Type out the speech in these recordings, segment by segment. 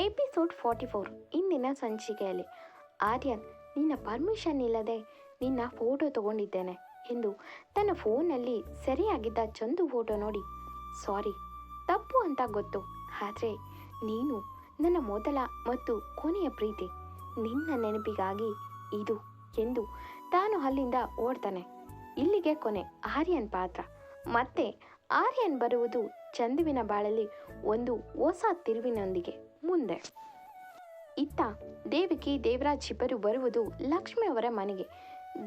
Episode forty four ಇಂದಿನ ಸಂಚಿಕೆಯಲ್ಲಿ. ಆರ್ಯನ್, ನಿನ್ನ ಪರ್ಮಿಷನ್ ಇಲ್ಲದೆ ನಿನ್ನ ಫೋಟೋ ತಗೊಂಡಿದ್ದೇನೆ ಎಂದು ತನ್ನ ಫೋನಲ್ಲಿ ಸರಿಯಾಗಿದ್ದ ಚಂದು ಫೋಟೋ ನೋಡಿ ಸಾರಿ ತಪ್ಪು ಅಂತ ಗೊತ್ತು. ಆದರೆ ನೀನು ನನ್ನ ಮೊದಲ ಮತ್ತು ಕೊನೆಯ ಪ್ರೀತಿ. ನಿನ್ನ ನೆನಪಿಗಾಗಿ ಇದು ಎಂದು ತಾನು ಅಲ್ಲಿಂದ ಓಡ್ತಾನೆ. ಇಲ್ಲಿಗೆ ಕೊನೆ ಆರ್ಯನ್ ಪಾತ್ರ. ಮತ್ತೆ ಆರ್ಯನ್ ಬರುವುದು ಚಂದುವಿನ ಬಾಳಲ್ಲಿ ಒಂದು ಹೊಸ ತಿರುವಿನೊಂದಿಗೆ ಮುಂದೆ. ಇತ್ತ ದೇವಕಿ ದೇವರಾಜ್ ಇಬ್ಬರು ಬರುವುದು ಲಕ್ಷ್ಮಿ ಅವರ ಮನೆಗೆ.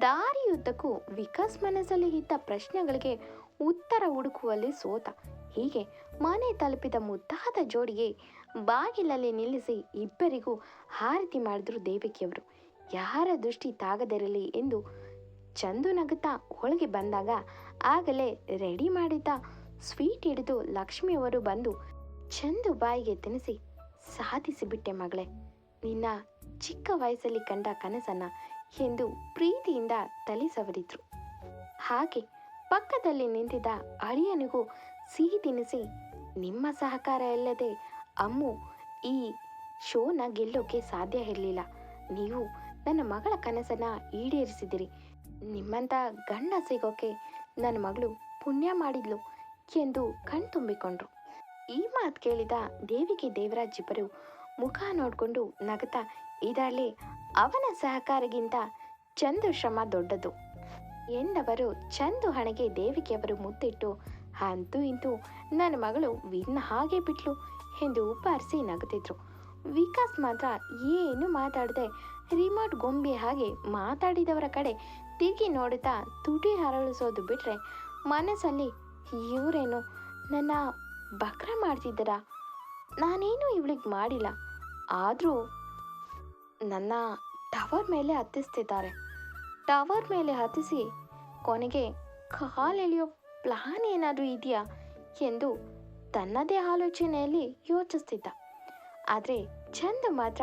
ದಾರಿಯುದ್ದಕ್ಕೂ ವಿಕಾಸ್ ಮನಸ್ಸಲ್ಲಿ ಇದ್ದ ಪ್ರಶ್ನೆಗಳಿಗೆ ಉತ್ತರ ಹುಡುಕುವಲ್ಲಿ ಸೋತ. ಹೀಗೆ ಮನೆ ತಲುಪಿದ ಮುದ್ದಾದ ಜೋಡಿಗೆ ಬಾಗಿಲಲ್ಲಿ ನಿಲ್ಲಿಸಿ ಇಬ್ಬರಿಗೂ ಆರತಿ ಮಾಡಿದ್ರು ದೇವಿಕಿಯವರು. ಯಾರ ದೃಷ್ಟಿ ತಾಗದಿರಲಿ ಎಂದು ಚಂದು ನಗುತ್ತಾ ಒಳಗೆ ಬಂದಾಗ ಆಗಲೇ ರೆಡಿ ಮಾಡಿದ್ದ ಸ್ವೀಟ್ ಹಿಡಿದು ಲಕ್ಷ್ಮಿಯವರು ಬಂದು ಚಂದು ಬಾಯಿಗೆ ತಿನಿಸಿ ಸಾಧಿಸಿಬಿಟ್ಟೆ ಮಗಳೇ. ನಿನ್ನ ಚಿಕ್ಕ ವಯಸ್ಸಲ್ಲಿ ಕಂಡ ಕನಸನ್ನ ಎಂದು ಪ್ರೀತಿಯಿಂದ ತಲೆ ಸವರಿದ್ರು ಹಾಗೆ ಪಕ್ಕದಲ್ಲಿ ನಿಂತಿದ್ದ ಅಳಿಯನಿಗೂ ಸಿಹಿ ತಿನಿಸಿ, ನಿಮ್ಮ ಸಹಕಾರ ಇಲ್ಲದೆ ಅಮ್ಮು ಈ ಶೋನ ಗೆಲ್ಲೋಕೆ ಸಾಧ್ಯ ಇರಲಿಲ್ಲ. ನೀವು ನನ್ನ ಮಗಳ ಕನಸನ್ನ ಈಡೇರಿಸಿದಿರಿ ನಿಮ್ಮಂಥ ಗಂಡ ಸಿಗೋಕೆ ನನ್ನ ಮಗಳು ಪುಣ್ಯ ಮಾಡಿದ್ಲು. ಎಂದು ಕಣ್ತುಂಬಿಕೊಂಡ್ರು ಈ ಮಾತು ಕೇಳಿದ ದೇವಿಗೆ ದೇವರಾಜ್ ಇಬ್ಬರು ಮುಖ ನೋಡಿಕೊಂಡು ನಗತ ಇದರಲ್ಲಿ ಅವನ ಸಹಕಾರಗಿಂತ ಚಂದು ಶ್ರಮ ದೊಡ್ಡದು. ಎಂದವರು ಚಂದು ಹಣೆಗೆ ದೇವಿಕೆಯವರು ಮುತ್ತಿಟ್ಟು, ಅಂತೂ ಇಂತೂ ನನ್ನ ಮಗಳು ವಿನ್ನ ಹಾಗೆ ಬಿಟ್ಲು ಎಂದು ಉಪಾರಿಸಿ ನಗುತ್ತಿದ್ರು. ವಿಕಾಸ್ ಮಾತ್ರ ಏನು ಮಾತಾಡದೆ, ರಿಮೋಟ್ ಗೊಂಬೆ ಹಾಗೆ ಮಾತಾಡಿದವರ ಕಡೆ ತಿರುಗಿ ನೋಡುತ್ತಾ ತುಟಿ ಹರಳಿಸೋದು ಬಿಟ್ರೆ ಮನಸ್ಸಲ್ಲಿ ಇವರೇನು ನನ್ನ ಬಕ್ರ ಮಾಡ್ತಿದ್ದೀರಾ. ನಾನೇನು ಇವಳಿಗೆ ಮಾಡಿಲ್ಲ. ಆದರೂ ನನ್ನ ಟವರ್ ಮೇಲೆ ಹತ್ತಿಸ್ತಿದ್ದಾರೆ. ಟವರ್ ಮೇಲೆ ಹತ್ತಿಸಿ ಕೊನೆಗೆ ಕಾಲೆಳೆಯೋ ಪ್ಲಾನ್ ಏನಾದರೂ ಇದೆಯಾ ಎಂದು ತನ್ನದೇ ಆಲೋಚನೆಯಲ್ಲಿ ಯೋಚಿಸ್ತಿದ್ದ. ಆದರೆ ಚಂದ ಮಾತ್ರ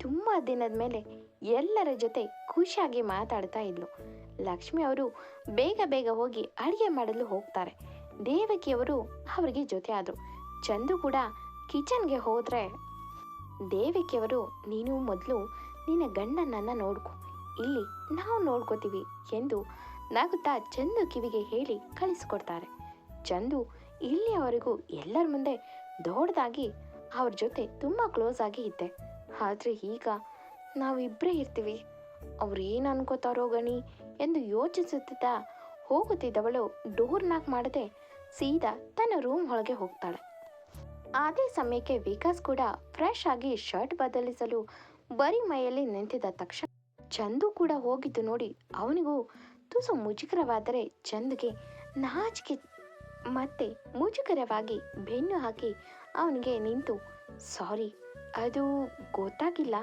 ತುಂಬ ದಿನದ ಮೇಲೆ ಎಲ್ಲರ ಜೊತೆ ಖುಷಿಯಾಗಿ ಮಾತಾಡ್ತಾ ಇದ್ಲು. ಲಕ್ಷ್ಮಿ ಅವರು ಬೇಗ ಬೇಗ ಹೋಗಿ ಅಡುಗೆ ಮಾಡಲು ಹೋಗ್ತಾರೆ. ದೇವಕಿಯವರು ಅವರಿಗೆ ಜೊತೆ ಆದರು ಚಂದು ಕೂಡ ಕಿಚನ್ಗೆ ಹೋದರೆ, ದೇವಕಿಯವರು, ನೀನು ಮೊದಲು ನಿನ್ನ ಗಂಡನನ್ನು ನೋಡ್ಕೊ. ಇಲ್ಲಿ ನಾವು ನೋಡ್ಕೋತೀವಿ ಎಂದು ನಗುತ್ತಾ ಚಂದು ಕಿವಿಗೆ ಹೇಳಿ ಕಳಿಸ್ಕೊಡ್ತಾರೆ. ಚಂದು ಇಲ್ಲಿಯವರೆಗೂ ಎಲ್ಲರ ಮುಂದೆ ದೊಡ್ಡದಾಗಿ ಅವ್ರ ಜೊತೆ ತುಂಬ ಕ್ಲೋಸ್ ಆಗಿ ಇದ್ದೆ. ಆದರೆ ಈಗ ನಾವಿಬ್ಬರೇ ಇರ್ತೀವಿ. ಅವ್ರು ಏನು ಅನ್ಕೋತಾರೋ ಗಣಿ ಎಂದು ಯೋಚಿಸುತ್ತಿದ್ದ ಹೋಗುತ್ತಿದ್ದವಳು ಡೋರ್ ನಾಕ್ ಮಾಡದೆ ಸೀದಾ ತನ್ನ ರೂಮ್ ಒಳಗೆ ಹೋಗ್ತಾಳೆ. ಅದೇ ಸಮಯಕ್ಕೆ ವಿಕಾಸ್ ಕೂಡ ಫ್ರೆಶ್ ಆಗಿ ಶರ್ಟ್ ಬದಲಿಸಲು ಬರೀ ಮೈಯಲ್ಲಿ ನಿಂತಿದ್ದ ತಕ್ಷಣ ಚಂದು ಕೂಡ ಹೋಗಿದ್ದು ನೋಡಿ ಅವನಿಗೂ ತುಸು ಮುಜುಗರವಾದರೆ ಚಂದ್ಗೆ ನಾಚಿಕೆ ಮತ್ತೆ ಮುಜುಗರವಾಗಿ ಬೆನ್ನು ಹಾಕಿ ಅವನಿಗೆ ನಿಂತು, ಸಾರಿ, ಅದು ಗೊತ್ತಾಗಿಲ್ಲ,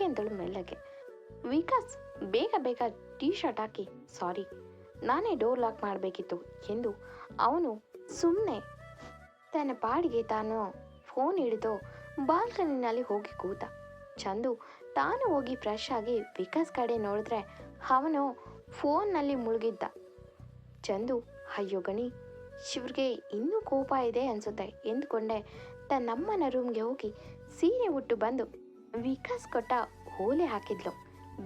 ಎಂದಳು ಮೆಲ್ಲಗೆ. ವಿಕಾಸ್ ಬೇಗ ಬೇಗ ಟೀ ಶರ್ಟ್ ಹಾಕಿ, ಸಾರಿ, ನಾನೇ ಡೋರ್ ಲಾಕ್ ಮಾಡಬೇಕಿತ್ತು, ಎಂದು ಅವನು ಸುಮ್ಮನೆ ತನ್ನ ಪಾಡಿಗೆ ತಾನು ಫೋನ್ ಹಿಡಿದು ಬಾಲ್ಕನಿನಲ್ಲಿ ಹೋಗಿ ಕೂತ. ಚಂದು ತಾನು ಹೋಗಿ ಫ್ರೆಶ್ ಆಗಿ ವಿಕಾಸ್ ಕಡೆ ನೋಡಿದ್ರೆ ಅವನು ಫೋನ್ನಲ್ಲಿ ಮುಳುಗಿದ್ದ. ಚಂದು, ಅಯ್ಯೋ ಗಣಿ, ಶಿವ್ರಿಗೆ ಇನ್ನೂ ಕೋಪ ಇದೆ ಅನ್ಸುತ್ತೆ, ಎಂದುಕೊಂಡೆ ತನ್ನಮ್ಮನ ರೂಮ್ಗೆ ಹೋಗಿ ಸೀರೆ ಉಟ್ಟು ಬಂದು ವಿಕಾಸ್ ಕೊಟ್ಟ ಓಲೆ ಹಾಕಿದ್ಲು.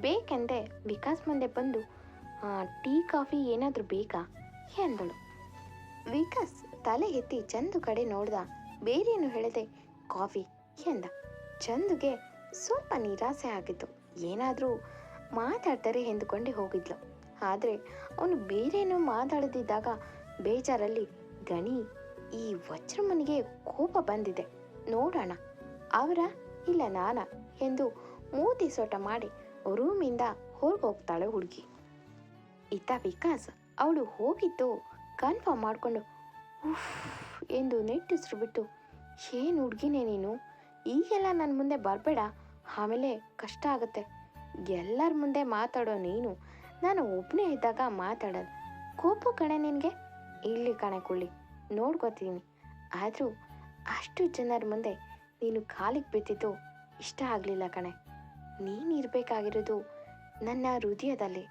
ಬೇಕೆಂದೆ ವಿಕಾಸ್ ಮುಂದೆ ಬಂದು ಟೀ, ಕಾಫಿ ಏನಾದರೂ ಬೇಕಾ? ಎಂದಳು. ವಿಕಾಸ್ ತಲೆ ಎತ್ತಿ ಚಂದು ಕಡೆ ನೋಡ್ದ. ಬೇರೇನು ಹೇಳದೆ? ಕಾಫಿ ಎಂದ. ಚಂದುಗೆ ಸ್ವಲ್ಪ ನಿರಾಸೆ ಆಗಿತ್ತು. ಏನಾದರೂ ಮಾತಾಡ್ತಾರೆ ಎಂದುಕೊಂಡೇ ಹೋಗಿದ್ಲು. ಆದರೆ ಅವನು ಬೇರೇನೋ ಮಾತಾಡದಿದ್ದಾಗ ಬೇಜಾರಲ್ಲಿ ಗಣಿ ಈ ವಜ್ರಮನಿಗೆ ಕೋಪ ಬಂದಿದೆ. ನೋಡೋಣ. ಅವರ ಇಲ್ಲ ನಾನ ಎಂದು ಮೂತಿ ಸೊಟ ಮಾಡಿ ರೂಮಿಂದ ಹೊರಗೆ ಹೋಗ್ತಾಳೆ ಹುಡುಗಿ. ಇತ್ತ ವಿಕಾಸ್, ಅವಳು ಹೋಗಿದ್ದು ಕನ್ಫರ್ಮ್ ಮಾಡಿಕೊಂಡು, ಉಫ್, ಎಂದು ನೆಟ್ಟಿಸ್ರು ಬಿಟ್ಟು, ಏನು ಹುಡುಗಿನೇ ನೀನು? ಈಗೆಲ್ಲ ನನ್ನ ಮುಂದೆ ಬರಬೇಡ, ಆಮೇಲೆ ಕಷ್ಟ ಆಗುತ್ತೆ. ಎಲ್ಲರ ಮುಂದೆ ಮಾತಾಡೋ ನೀನು. ನಾನು ಒಬ್ಬನೇ ಇದ್ದಾಗ ಮಾತಾಡೋದು. ಕೋಪು ಕಣೆ ನಿನಗೆ? ಇಲ್ಲಿ ಕಣೆ ಕುಳ್ಳಿ, ನೋಡ್ಕೋತೀನಿ. ಆದರೂ ಅಷ್ಟು ಜನರ ಮುಂದೆ ನೀನು ಕಾಲಿಗೆ ಬಿದ್ದಿದ್ದು ಇಷ್ಟ ಆಗಲಿಲ್ಲ ಕಣೆ. ನೀನು ಇರಬೇಕಾಗಿರೋದು ನನ್ನ ಹೃದಯದಲ್ಲಿ.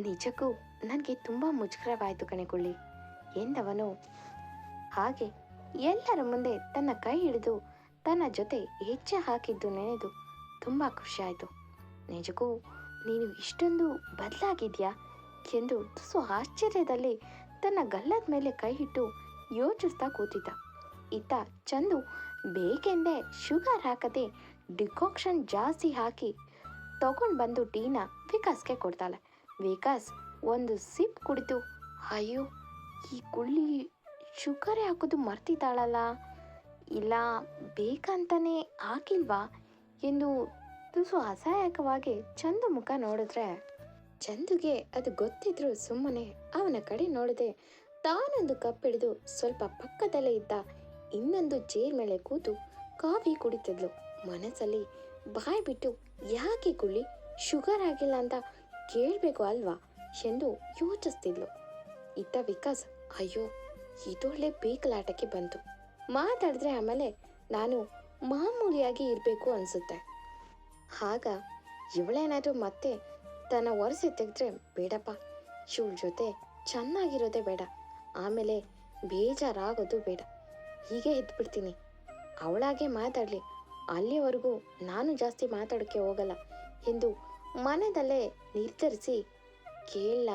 ನಿಜಕ್ಕೂ ನನಗೆ ತುಂಬ ಮುಜುಗರವಾಯಿತು ಕಣೆಕೊಳ್ಳಿ ಎಂದವನು? ಹಾಗೆ ಎಲ್ಲರ ಮುಂದೆ ತನ್ನ ಕೈ ಹಿಡಿದು ತನ್ನ ಜೊತೆ ಹೆಜ್ಜೆ ಹಾಕಿದ್ದು ನೆನೆದು ತುಂಬ ಖುಷಿಯಾಯಿತು. ನಿಜಕ್ಕೂ ನೀನು ಇಷ್ಟೊಂದು ಬದಲಾಗಿದ್ಯಾ ಎಂದು ತುಸು ಆಶ್ಚರ್ಯದಲ್ಲಿ ತನ್ನ ಗಲ್ಲದ ಮೇಲೆ ಕೈ ಇಟ್ಟು ಯೋಚಿಸ್ತಾ ಕೂತಿದ್ದ. ಇತ್ತ ಚಂದು ಬೇಕೆಂದೇ ಶುಗರ್ ಹಾಕದೆ ಡಿಕಾಕ್ಷನ್ ಜಾಸ್ತಿ ಹಾಕಿ ತಗೊಂಡು ಬಂದು ಟೀನ ವಿಕಾಸ್ಗೆ ಕೊಡ್ತಾಳೆ. ವಿಕಾಸ್ ಒಂದು ಸಿಪ್ ಕುಡಿತು ಅಯ್ಯೋ, ಈ ಕುಳ್ಳಿ ಶುಗರೇ ಹಾಕೋದು ಮರ್ತಿದ್ದಾಳಲ್ಲ. ಇಲ್ಲ ಬೇಕಂತಾನೆ ಹಾಕಿಲ್ವಾ? ಎಂದು ತುಸು ಅಸಹಾಯಕವಾಗಿ ಚಂದು ಮುಖ ನೋಡಿದ್ರೆ. ಚಂದುಗೆ ಅದು ಗೊತ್ತಿದ್ರು ಸುಮ್ಮನೆ ಅವನ ಕಡೆ ನೋಡದೆ ತಾನೊಂದು ಕಪ್ ಹಿಡಿದು ಸ್ವಲ್ಪ ಪಕ್ಕದಲ್ಲೇ ಇದ್ದ ಇನ್ನೊಂದು ಚೇರ್ ಮೇಲೆ ಕೂತು ಕಾಫಿ ಕುಡಿತಿದ್ಲು. ಮನಸ್ಸಲ್ಲಿ ಬಾಯ್ ಬಿಟ್ಟು ಯಾಕೆ ಕುಳ್ಳಿ? ಶುಗರ್ ಆಗಿಲ್ಲ ಅಂತ ಕೇಳಬೇಕು ಅಲ್ವಾ? ಎಂದು ಯೋಚಿಸ್ತಿದ್ಲು. ಇದ್ದ ವಿಕಾಸ್ ಅಯ್ಯೋ, ಇದೊಳ್ಳೆ ಬೇಕಲಾಟಕ್ಕೆ ಬಂತು. ಮಾತಾಡಿದ್ರೆ ಆಮೇಲೆ ನಾನು ಮಾಮೂಲಿಯಾಗಿ ಇರಬೇಕು ಅನಿಸುತ್ತೆ. ಆಗ ಇವಳೇನಾದರೂ ಮತ್ತೆ ತನ್ನ ಒರೆಸಿ ತೆಗೆದ್ರೆ ಬೇಡಪ್ಪ. ಇವಳ ಜೊತೆ ಚೆನ್ನಾಗಿರೋದೇ ಬೇಡ. ಆಮೇಲೆ ಬೇಜಾರಾಗೋದು ಬೇಡ. ಹೀಗೆ ಎದ್ಬಿಡ್ತೀನಿ. ಅವಳಾಗೆ ಮಾತಾಡಲಿ. ಅಲ್ಲಿವರೆಗೂ ನಾನು ಜಾಸ್ತಿ ಮಾತಾಡೋಕ್ಕೆ ಹೋಗಲ್ಲ ಎಂದು ಮನದಲ್ಲೇ ನಿರ್ಧರಿಸಿ ಕೇಳ,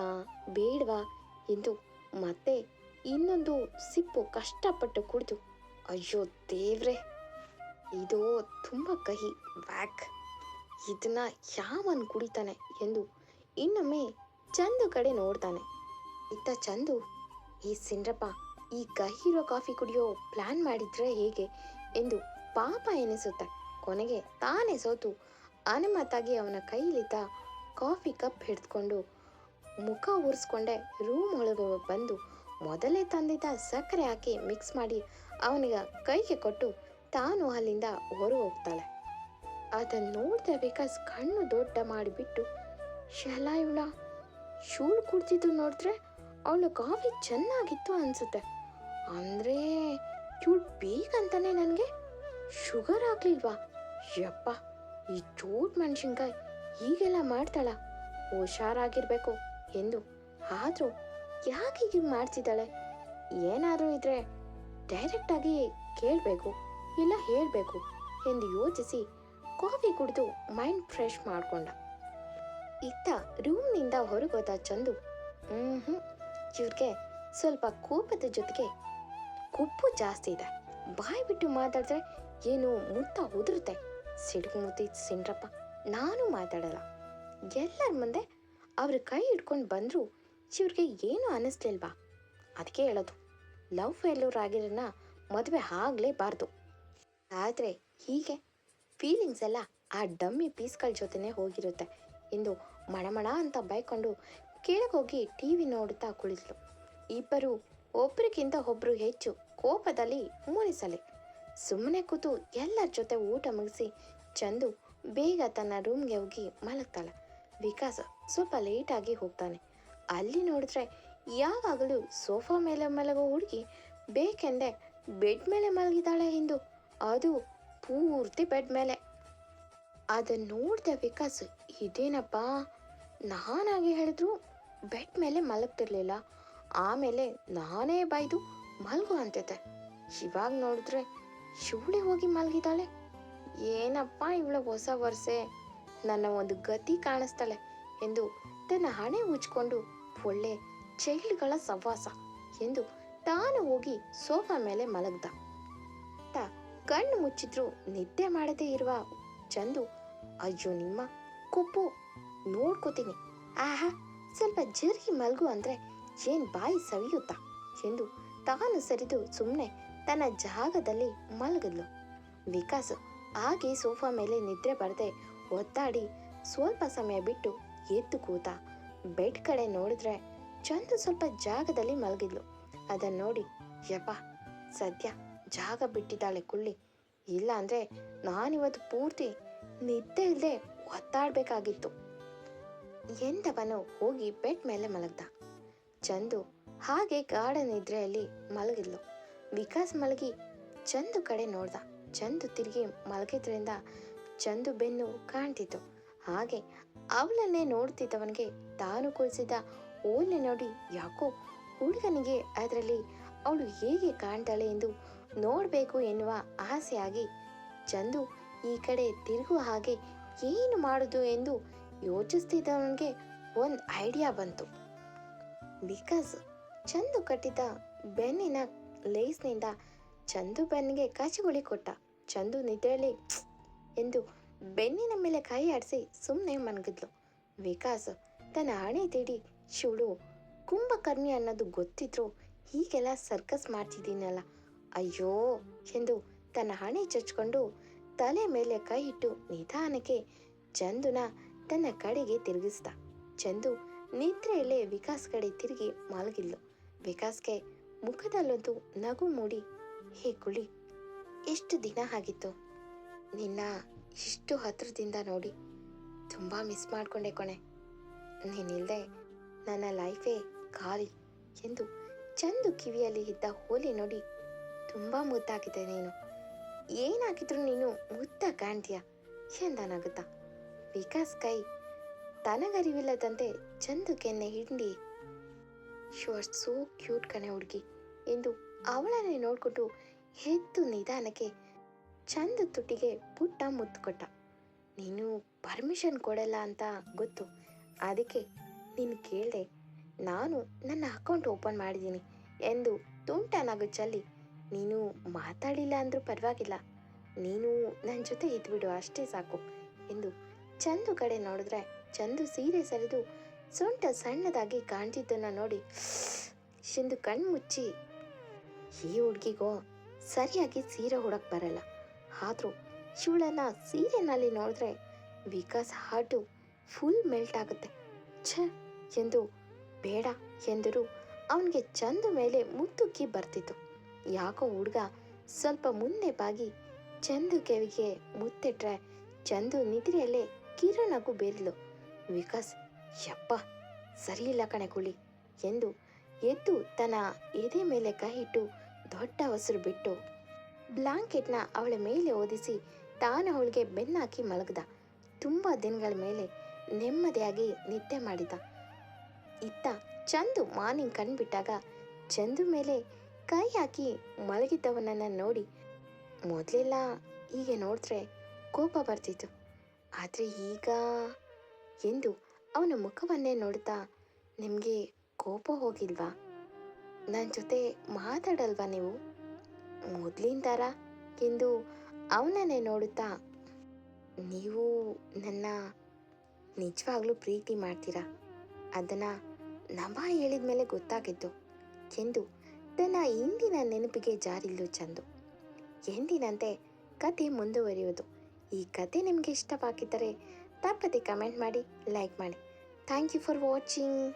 ಬೇಡವಾ ಎಂದು ಮತ್ತೆ ಇನ್ನೊಂದು ಸಿಪ್ಪು ಕಷ್ಟಪಟ್ಟು ಕುಡಿದು, ಅಯ್ಯೋ ದೇವ್ರೆ, ಇದು ತುಂಬ ಕಹಿ, ವ್ಯಾಕ್. ಇದನ್ನ ಯಾವನ್ ಕುಡಿತಾನೆ? ಎಂದು ಇನ್ನೊಮ್ಮೆ ಚಂದು ಕಡೆ ನೋಡ್ತಾನೆ. ಇತ್ತ ಚಂದು ಈ ಸಿಂಡ್ರಪ್ಪ ಈ ಕಹಿ ಇರೋ ಕಾಫಿ ಕುಡಿಯೋ ಪ್ಲಾನ್ ಮಾಡಿದ್ರೆ ಹೇಗೆ? ಎಂದು ಪಾಪ ಎನಿಸುತ್ತೆ. ಕೊನೆಗೆ ತಾನೇ ಸೋತು. ಅನುಮತಾಗಿ ಅವನ ಕೈಲಿದ್ದ ಕಾಫಿ ಕಪ್ ಹಿಡಿದುಕೊಂಡು ಮುಖ ಉರಿಸ್ಕೊಂಡೆ ರೂಮ್ ಒಳಗೆ ಬಂದು ಮೊದಲೇ ತಂದಿದ್ದ ಸಕ್ಕರೆ ಹಾಕಿ ಮಿಕ್ಸ್ ಮಾಡಿ ಅವನಿಗೆ ಕೈಗೆ ಕೊಟ್ಟು ತಾನು ಅಲ್ಲಿಂದ ಹೊರ ಹೋಗ್ತಾಳೆ. ಅದನ್ನು ನೋಡ್ತಾ ವಿಕಾಸ್ ಕಣ್ಣು ದೊಡ್ಡ ಮಾಡಿಬಿಟ್ಟು ಶಲ ಇವಳ ಶೂಳು ಕುಡ್ತಿದ್ದು ನೋಡಿದ್ರೆ ಅವಳ ಕಾಫಿ ಚೆನ್ನಾಗಿತ್ತು ಅನ್ಸುತ್ತೆ. ಅಂದರೆ ಇವಳು ಬೇಕಂತಾನೆ ನನಗೆ ಶುಗರ್ ಆಗ್ಲಿಲ್ವಾ? ಯಪ್ಪ, ಈ ಚೂಟ್ ಮೆಣಸಿನ್ಕಾಯಿ ಹೀಗೆಲ್ಲ ಮಾಡ್ತಾಳ? ಹುಷಾರಾಗಿರ್ಬೇಕು. ಎಂದು ಆದರೂ ಯಾಕೆ ಹೀಗೆ ಮಾಡ್ತಿದ್ದಾಳೆ? ಏನಾದರೂ ಇದ್ರೆ ಡೈರೆಕ್ಟಾಗಿ ಕೇಳಬೇಕು, ಇಲ್ಲ ಹೇಳಬೇಕು ಎಂದು ಯೋಚಿಸಿ ಕಾಫಿ ಕುಡಿದು ಮೈಂಡ್ ಫ್ರೆಶ್ ಮಾಡಿಕೊಂಡ. ಇತ್ತ ರೂಮ್ನಿಂದ ಹೊರಗೋದ ಚಂದು ಹ್ಞೂ ಇವ್ರಿಗೆ ಸ್ವಲ್ಪ ಕೋಪದ ಜೊತೆಗೆ ಕೊಪ್ಪು ಜಾಸ್ತಿ ಇದೆ. ಬಾಯಿ ಬಿಟ್ಟು ಮಾತಾಡಿದ್ರೆ ಏನು ಮುತ್ತ ಉದುರುತ್ತೆ? ಸಿಡುಗು ಮುತ್ತಿ ಸಿಂಡ್ರಪ್ಪ, ನಾನು ಮಾತಾಡಲ್ಲ. ಎಲ್ಲರ ಮುಂದೆ ಅವ್ರ ಕೈ ಹಿಡ್ಕೊಂಡು ಬಂದರೂ ಇವ್ರಿಗೆ ಏನು ಅನ್ನಿಸ್ಲಿಲ್ವಾ ಅದಕ್ಕೆ ಹೇಳೋದು, ಲವ್ ಫೇಲ್ಯೂರ್ ಆಗಿರೋನ್ನ ಮದುವೆ ಆಗಲೇಬಾರ್ದು. ಆದರೆ ಹೀಗೆ ಫೀಲಿಂಗ್ಸ್ ಎಲ್ಲ ಆ ಡಮ್ಮಿ ಪೀಸ್ಗಳ ಜೊತೆನೇ ಹೋಗಿರುತ್ತೆ. ಎಂದು ಮಣಮಣ ಅಂತ ಬೈಕೊಂಡು ಕೆಳಗೋಗಿ ಟಿ ವಿ ನೋಡುತ್ತಾ ಕುಳಿತಳು ಇಬ್ಬರು ಒಬ್ರಿಗಿಂತ ಒಬ್ರು ಹೆಚ್ಚು ಕೋಪದಲ್ಲಿ ಮೂಲಿಸಲಿ ಸುಮ್ಮನೆ ಕೂತು ಎಲ್ಲರ ಜೊತೆ ಊಟ ಮುಗಿಸಿ ಚಂದು ಬೇಗ ತನ್ನ ರೂಮ್ಗೆ ಹೋಗಿ ಮಲಗ್ತಾಳೆ. ವಿಕಾಸ್ ಸ್ವಲ್ಪ ಲೇಟಾಗಿ ಹೋಗ್ತಾನೆ. ಅಲ್ಲಿ ನೋಡಿದ್ರೆ ಯಾವಾಗಲೂ ಸೋಫಾ ಮೇಲೆ ಮಲಗೋ ಹುಡುಗಿ ಬೇಕೆಂದೆ ಬೆಡ್ ಮೇಲೆ ಮಲಗಿದಾಳೆ ಎಂದು. ಅದು ಪೂರ್ತಿ ಬೆಡ್ ಮೇಲೆ. ಅದನ್ನು ನೋಡಿದೆ ವಿಕಾಸ್, ಇದೇನಪ್ಪ? ನಾನಾಗಿ ಹೇಳಿದ್ರು ಬೆಡ್ ಮೇಲೆ ಮಲಗ್ತಿರ್ಲಿಲ್ಲ. ಆಮೇಲೆ ನಾನೇ ಬೈದು ಮಲಗು ಅಂತಿದ್ದೆ. ಇವಾಗ ನೋಡಿದ್ರೆ ಶಿವಳಿ ಹೋಗಿ ಮಲಗಿದಾಳೆ ಏನಪ್ಪ ಇವಳ ಹೊಸ ವರ್ಷೆ? ನನ್ನ ಒಂದು ಗತಿ ಕಾಣಿಸ್ತಾಳೆ. ಎಂದು ತನ್ನ ಹಣೆ ಉಜ್ಕೊಂಡು ಒಳ್ಳೆ ಚೈಲ್ಡ್ಗಳ ಸವಾಸ ಎಂದು ತಾನು ಹೋಗಿ ಸೋಫಾ ಮೇಲೆ ಮಲಗ್ದ. ಕಣ್ಣು ಮುಚ್ಚಿದ್ರು ನಿದ್ದೆ ಮಾಡದೇ ಇರುವ ಚಂದು, ಅಯ್ಯೋ ನಿಮ್ಮ ಕುಪ್ಪು, ನೋಡ್ಕೋತೀನಿ. ಆಹಾ, ಸ್ವಲ್ಪ ಜರ್ಗಿ ಮಲ್ಗು ಅಂದ್ರೆ ಏನ್ ಬಾಯಿ ಸವಿಯುತ್ತಾ ಎಂದು ತಾನು ಸರಿದು ಸುಮ್ಮನೆ ತನ್ನ ಜಾಗದಲ್ಲಿ ಮಲಗಿದ್ಲು. ವಿಕಾಸ್ ಹಾಗೆ ಸೋಫಾ ಮೇಲೆ ನಿದ್ರೆ ಬರದೆ ಒತ್ತಾಡಿ ಸ್ವಲ್ಪ ಸಮಯ ಬಿಟ್ಟು ಎದ್ದು ಕೂತ ಬೆಡ್ ಕಡೆ ನೋಡಿದ್ರೆ ಚಂದು ಸ್ವಲ್ಪ ಜಾಗದಲ್ಲಿ ಮಲಗಿದ್ಲು. ಅದನ್ನ ನೋಡಿ, ಯಪ್ಪ, ಸದ್ಯ ಜಾಗ ಬಿಟ್ಟಿದ್ದಾಳೆ ಕುಳ್ಳಿ. ಇಲ್ಲ ಅಂದ್ರೆ ನಾನಿವತ್ತು ಪೂರ್ತಿ ನಿದ್ದೆ ಇಲ್ಲದೆ ಒತ್ತಾಡಬೇಕಾಗಿತ್ತು. ಎಂದವನು ಹೋಗಿ ಬೆಡ್ ಮೇಲೆ ಮಲಗ್ದ. ಚಂದು ಹಾಗೆ ಗಾಢ ನಿದ್ರೆಯಲ್ಲಿ ಮಲಗಿದ್ಲು. ವಿಕಾಸ್ ಮಲಗಿ ಚಂದು ಕಡೆ ನೋಡ್ದ. ಚಂದು ತಿರುಗಿ ಮಲಗಿದ್ರಿಂದ ಚಂದು ಬೆನ್ನು ಕಾಣ್ತಿತ್ತು. ಹಾಗೆ ಅವಳನ್ನೇ ನೋಡ್ತಿದ್ದವನಿಗೆ ತಾನು ಕೊಡಿಸಿದ ಓಲ್ನೆ ನೋಡಿ ಯಾಕೋ ಹುಡುಗನಿಗೆ ಅದರಲ್ಲಿ ಅವಳು ಹೇಗೆ ಕಾಣ್ತಾಳೆ ಎಂದು ನೋಡಬೇಕು ಎನ್ನುವ ಆಸೆಯಾಗಿ ಚಂದು ಈ ಕಡೆ ತಿರುಗುವ ಹಾಗೆ ಏನು ಮಾಡುದು ಎಂದು ಯೋಚಿಸ್ತಿದ್ದವನಿಗೆ ಒಂದು ಐಡಿಯಾ ಬಂತು. ಬಿಕಾಸ್ ಚಂದು ಕಟ್ಟಿದ ಬೆನ್ನಿನ ಲೇಸ್ನಿಂದ ಚಂದು ಬೆನ್ನಿಗೆ ಕಚಗುಳಿ ಕೊಟ್ಟ. ಚಂದು ನಿದ್ರೆಯಲ್ಲಿ ಎಂದು ಬೆನ್ನಿನ ಮೇಲೆ ಕೈ ಆಡಿಸಿ ಸುಮ್ಮನೆ ಮನಗಿದ್ಲು. ವಿಕಾಸ್, ತನ್ನ ಹಣೆ ತಿಡಿ, ಶಿವಳು, ಕುಂಭಕರ್ಣಿ ಅನ್ನೋದು ಗೊತ್ತಿದ್ರು ಹೀಗೆಲ್ಲ ಸರ್ಕಸ್ ಮಾಡ್ತಿದ್ದೀನಲ್ಲ. ಅಯ್ಯೋ, ಎಂದು ತನ್ನ ಹಣೆ ಚಚ್ಕೊಂಡು ತಲೆ ಮೇಲೆ ಕೈ ಇಟ್ಟು ನಿಧಾನಕ್ಕೆ ಚಂದುನ ತನ್ನ ಕಡೆಗೆ ತಿರುಗಿಸ್ದ. ಚಂದು ನಿದ್ರೆಯಲ್ಲೇ ವಿಕಾಸ್ ಕಡೆ ತಿರುಗಿ ಮಲಗಿದ್ಲು. ವಿಕಾಸ್ಗೆ ಮುಖದಲ್ಲೊಂದು ನಗು ಮೂಡಿ, ಹೇ ಕುಳಿ ಎಷ್ಟು ದಿನ ಆಗಿತ್ತು? ನಿನ್ನ ಇಷ್ಟು ಹತ್ರದಿಂದ ನೋಡಿ. ತುಂಬ ಮಿಸ್ ಮಾಡ್ಕೊಂಡೆ ಕೊನೆ ನೀನಿಲ್ಲದೆ ನನ್ನ ಲೈಫೇ ಖಾಲಿ ಎಂದು ಚಂದು ಕಿವಿಯಲ್ಲಿ ಇದ್ದ ಹೋಲಿ ನೋಡಿ ತುಂಬ ಮುದ್ದಾಗಿದೆ ನೀನು. ಏನಾಗಿದ್ರು ನೀನು ಮುದ್ದ ಕಾಣ್ತೀಯ ಎಂದ ನಗುತ್ತಾ ವಿಕಾಸ್ ಕೈ ತನಗರಿವಿಲ್ಲದಂತೆ ಚಂದು ಕೆನ್ನೆ ಹಿಂಡಿ ಶು ಆರ್ ಸೋ ಕ್ಯೂಟ್ ಕಣೆ ಹುಡುಗಿ ಎಂದು ಅವಳನ್ನೇ ನೋಡಿಕೊಂಡು ಎದ್ದು ನಿಧಾನಕ್ಕೆ ಚಂದ ತುಟಿಗೆ ಪುಟ್ಟ ಮುತ್ತು ಕೊಟ್ಟ ನೀನು ಪರ್ಮಿಷನ್ ಕೊಡಲ್ಲ ಅಂತ ಗೊತ್ತು. ಅದಕ್ಕೆ ನೀನು ಕೇಳಿದೆ, ನಾನು ನನ್ನ ಅಕೌಂಟ್ ಓಪನ್ ಮಾಡಿದ್ದೀನಿ ಎಂದು ತುಂಟ ನಗು ಚಲ್ಲಿ, ನೀನು ಮಾತಾಡಿಲ್ಲ ಅಂದರೂ ಪರವಾಗಿಲ್ಲ. ನೀನು ನನ್ನ ಜೊತೆ ಇದ್ಬಿಡು, ಅಷ್ಟೇ ಸಾಕು ಎಂದು ಚಂದು ಕಡೆ ನೋಡಿದ್ರೆ ಚಂದು ಸೀರೆ ಸರಿದು ಸೊಂಟ ಸಣ್ಣದಾಗಿ ಕಾಣ್ತಿದ್ದನ್ನು ನೋಡಿ ಎಂದು ಕಣ್ಮುಚ್ಚಿ, ಈ ಹುಡುಗಿಗೋ, ಸರಿಯಾಗಿ ಸೀರೆ ಹುಡಕ್ ಬರಲ್ಲ. ಆದರೂ ಇವಳನ್ನ ಸೀರೆನಲ್ಲಿ ನೋಡಿದ್ರೆ ವಿಕಾಸ್ ಹಾರ್ಟು ಫುಲ್ ಮೆಲ್ಟ್ ಆಗುತ್ತೆ. ಛ ಎಂದು ಬೇಡ ಎಂದರೂ ಅವನಿಗೆ ಚಂದ ಮೇಲೆ ಮುತ್ತುಕ್ಕಿ ಬರ್ತಿತ್ತು. ಯಾಕೋ ಹುಡುಗ ಸ್ವಲ್ಪ ಮುಂದೆ ಬಾಗಿ ಚಂದು ಕೆವಿಗೆ ಮುತ್ತಿಟ್ರೆ ಚಂದು ನಿದ್ರೆಯಲ್ಲೇ ಕಿರಣಗೂ ಬೇರಿಲು. ವಿಕಾಸ್, ಯಪ್ಪ ಸರಿಯಿಲ್ಲ ಕಣೆ ಕುಳಿ ಎಂದು ಎದ್ದು ತನ್ನ ಎದೆ ಮೇಲೆ ಕೈ ಇಟ್ಟು ದೊಡ್ಡ ಹೊಸರು ಬಿಟ್ಟು ಬ್ಲಾಂಕೆಟ್ನ ಅವಳ ಮೇಲೆ ಓದಿಸಿ, ತಾನು ಅವಳಿಗೆ ಬೆನ್ನಾಕಿ ಮಲಗ್ದ. ತುಂಬ ದಿನಗಳ ಮೇಲೆ ನೆಮ್ಮದಿಯಾಗಿ ನಿದ್ದೆ ಮಾಡಿದ. ಇತ್ತ ಚಂದು ಮಾರ್ನಿಂಗ್ ಕಣ್ಬಿಟ್ಟಾಗ ಚಂದು ಮೇಲೆ ಕೈ ಹಾಕಿ ಮಲಗಿದ್ದವನನ್ನು ನೋಡಿ, ಮೊದಲೆಲ್ಲ ಹೀಗೆ ನೋಡಿದ್ರೆ ಕೋಪ ಬರ್ತಿತ್ತು. ಆದರೆ ಈಗ ಎಂದು ಅವನ ಮುಖವನ್ನೇ ನೋಡ್ತಾ ನಿಮಗೆ ಕೋಪ ಹೋಗಿಲ್ವಾ? ನನ್ನ ಜೊತೆ ಮಾತಾಡಲ್ವಾ ನೀವು? ಮೊದಲಿನ ಥರ ಎಂದು ಅವನನ್ನೇ ನೋಡುತ್ತಾ, ನೀವು ನನ್ನ ನಿಜವಾಗ್ಲೂ ಪ್ರೀತಿ ಮಾಡ್ತೀರಾ? ಅದನ್ನು ನಭ ಹೇಳಿದ ಮೇಲೆ ಗೊತ್ತಾಗಿದ್ದು? ಎಂದು ತನ್ನ ಇಂದಿನ ನೆನಪಿಗೆ ಜಾರಿಲ್ಲು ಚಂದು. ಎಂದಿನಂತೆ ಕತೆ ಮುಂದುವರಿಯುವುದು. ಈ ಕತೆ ನಿಮಗೆ ಇಷ್ಟವಾಗಿದ್ದರೆ ತಪ್ಪದೆ ಕಮೆಂಟ್ ಮಾಡಿ, ಲೈಕ್ ಮಾಡಿ. Thank you for watching.